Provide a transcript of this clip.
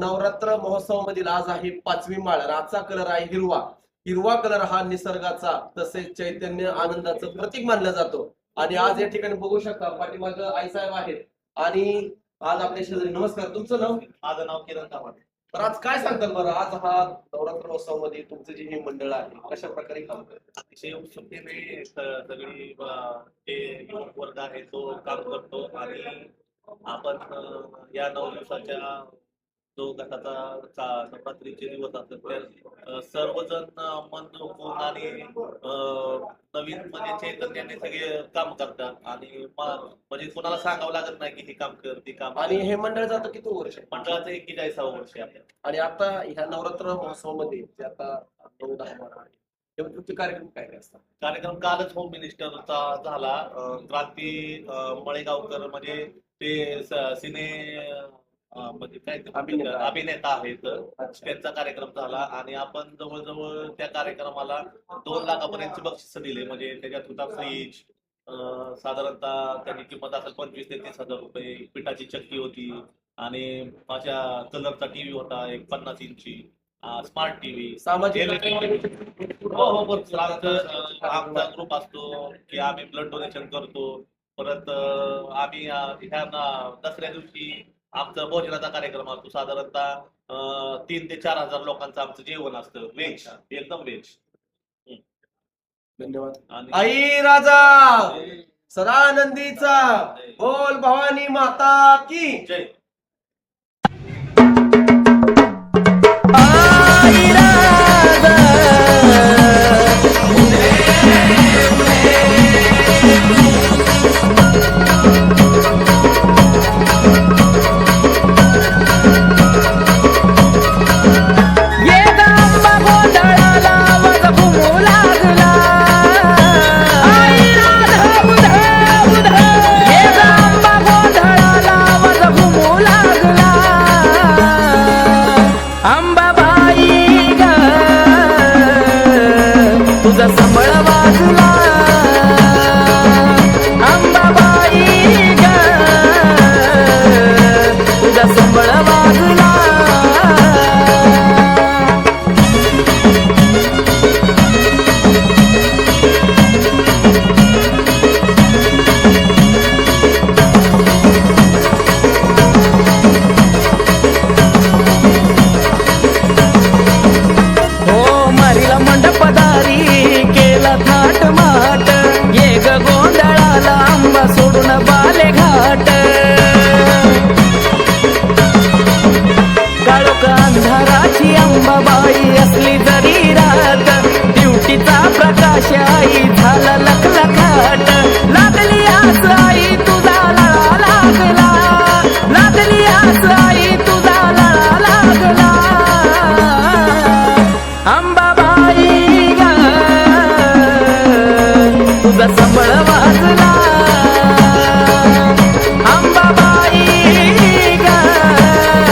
नवरात्र महोत्सवामधील आज आहे पाचवी माळ आजचा कलर आहे हिरवा. हिरवा कलर हा निसर्गाचा तसेच चैतन्य आनंदाचं प्रतीक मानला जातो. आणि आज या ठिकाणी बघू शकता पाठीमाग आईसाहेब आहेत. आणि आज आपल्या शेजारी नमस्कार तुमचं नाव? माझं नाव किरण कामाटे तर आज काय सांगताल बरं? आज हा नवरात्र महोत्सवामध्ये तुमचं जे हे मंडळ आहे कशा प्रकारे काम करतात अतिशय उत्सुकतेने सगळी जे वर्ग आहे तो काम करतो. आणि आपण या नऊ दिवसाच्या जो गटाचा नवरात्रीचे दिवस असतात. त्या सर्वजण मन झोकून आणि नवीन म्हणजे चैतन्याने सगळे काम करतात. आणि म्हणजे कोणाला सांगावं लागत नाही की हे काम कर ते काम. आणि हे मंडळ जातं किती वर्ष? मंडळाचं एक्केचाळीसावं वर्ष आहे. आणि आता ह्या नवरात्र महोत्सवामध्ये जे आता नऊ दहा बारा आहे तेव्हा तुमचे कार्यक्रम काय काय असतात? कार्यक्रम कालच होम मिनिस्टरचा झाला. अं, क्रांती अं, मळेगावकर म्हणजे ते स- सिने म्हणजे अभिनेता. अभिनेता आहेत त्यांचा कार्यक्रम झाला आणि आपण जवळजवळ त्या कार्यक्रमाला दोन लाखापर्यंतची बक्षीस दिले. म्हणजे त्याच्यात होता फ्रीज साधारणतः त्याची किंमत असेल पंचवीस ते तीस हजार रुपये. पिठाची चक्की होती आणि माझ्या कलरचा टीव्ही होता एक पन्नास इंची स्मार्ट टीव्ही सामाजिक हो हो आमचं ग्रुप असतो की आम्ही ब्लड डोनेशन करतो. परत आम्ही ह्या दसऱ्या दिवशी आमचा भोजनाचा कार्यक्रम असतो. साधारणतः तीन ते चार हजार लोकांचं आमचं जेवण असतं. व्हेज एकदम व्हेज धन्यवाद. आई राजा! सदानंदीचा. बोल भवानी माता की. जय. आई झाला लखलखाट लागली आस आई तुझा लळा लागला. लागली आस आई तुझा लळा लागला. अंबाबाई ग तुझा संबळ वाजला.